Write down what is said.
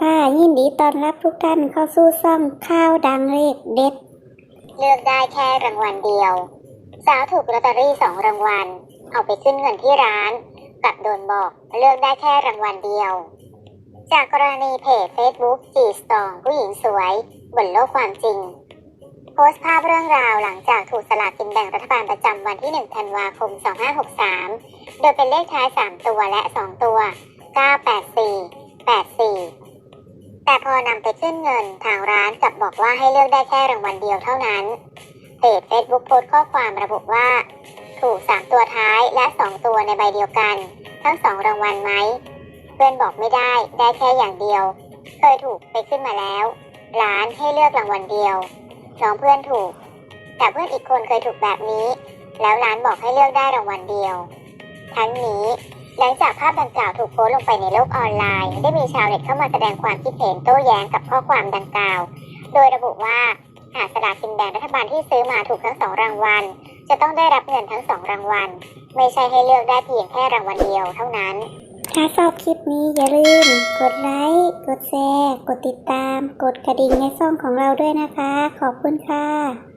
ค่ะยินดีต้อนรับทุกท่านเข้าสู่ซ่องข้าวดังเลขเด็ด เลือกได้แค่รางวัลเดียว สาวถูกลอตเตอรี่สองรางวัล เอาไปขึ้นเงินที่ร้านกลับโดนบอกเลือกได้แค่รางวัลเดียว จากกรณีเพจ Facebook จีสตองผู้หญิงสวย บนโลกความจริง โพสต์ภาพเรื่องราวหลังจากถูกสลากกินแบ่งรัฐบาลประจำวันที่1ธันวาคม 2563 โดยเป็นเลขท้าย 3 ตัวและ 2 ตัว 984 84แต่พอ นำไปขึ้นเงินทางร้านกลับบอกว่าให้เลือกได้แค่รางวัลเดียวเท่านั้นเพจ Facebook โพสต์ข้อความระบุว่า ถูก 3 ตัวท้ายและ 2 ตัวในใบเดียวกัน ทั้ง 2 รางวัลไหม เพื่อนบอกไม่ได้ได้แค่อย่างเดียว เคยถูกไปขึ้นมาแล้วร้านให้เลือกรางวัลเดียวน้องเพื่อนถูก แต่เพื่อนอีกคนเคยถูกแบบนี้ แล้วร้านบอกให้เลือกได้รางวัลเดียว ทั้งนี้ หลังจากภาพดังกล่าวถูกโพสต์ลงไปในโลกออนไลน์ ได้มีชาวเน็ตเข้ามาแสดงความคิดเห็นโต้แย้งกับข้อความดังกล่าว โดยระบุว่าหากสลากกินแบ่งรัฐบาลที่ซื้อมาถูกทั้งสองรางวัล จะต้องได้รับเงินทั้งสองรางวัล ไม่ใช่ให้เลือกได้เพียงแค่รางวัลเดียวเท่านั้น ถ้าชอบคลิปนี้อย่าลืม กดไลค์กดแชร์ กดติดตาม กดกระดิ่งในช่องของเราด้วยนะคะ ขอบคุณค่ะ